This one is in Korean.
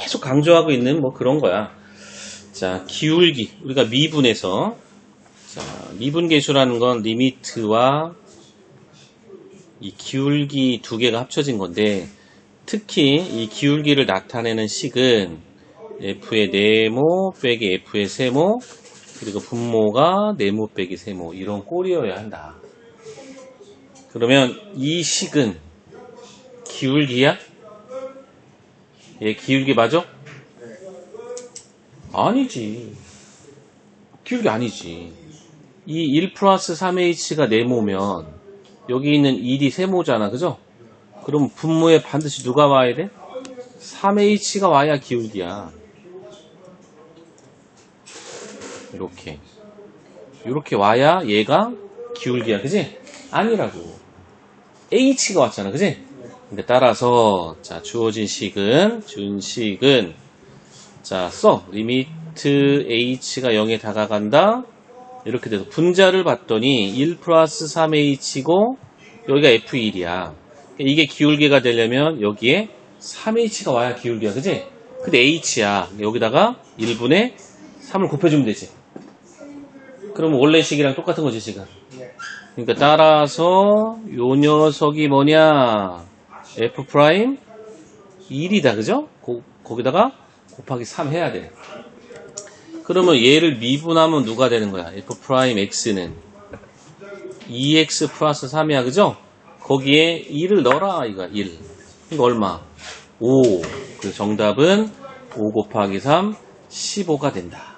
계속 강조하고 있는 뭐 그런 거야. 자, 기울기. 우리가 미분에서 자, 미분 계수라는 건 리미트와 이 기울기 두 개가 합쳐진 건데 특히 이 기울기를 나타내는 식은 f의 네모 빼기 f의 세모 그리고 분모가 네모 빼기 세모 이런 꼴이어야 한다. 그러면 이 식은 기울기야? 얘 기울기 맞아? 아니지. 기울기 아니지. 이 1 플러스 3h가 네모면 여기 있는 1이 세모잖아. 그죠? 그럼 분모에 반드시 누가 와야 돼? 3h가 와야 기울기야. 이렇게. 이렇게 와야 얘가 기울기야. 그지? 아니라고. h가 왔잖아. 그지? 근데 따라서 자 주어진 식은 준 식은 자 써. 리미트 h가 0에 다가간다. 이렇게 돼서 분자를 봤더니 1 플러스 3h고 여기가 f1이야. 이게 기울기가 되려면 여기에 3h가 와야 기울기야. 그지? 근데 h야. 여기다가 1분의 3을 곱해주면 되지. 그러면 원래 식이랑 똑같은 거지, 지금. 그러니까 따라서 요 녀석이 뭐냐? F 프라임 1이다. 그죠? 고, 거기다가 곱하기 3 해야 돼. 그러면 얘를 미분하면 누가 되는 거야? f 프라임 x는 2x 플러스 3이야. 그죠? 거기에 1을 넣어라. 이거 1. 이거 얼마? 5. 그 정답은 5 곱하기 3 15가 된다.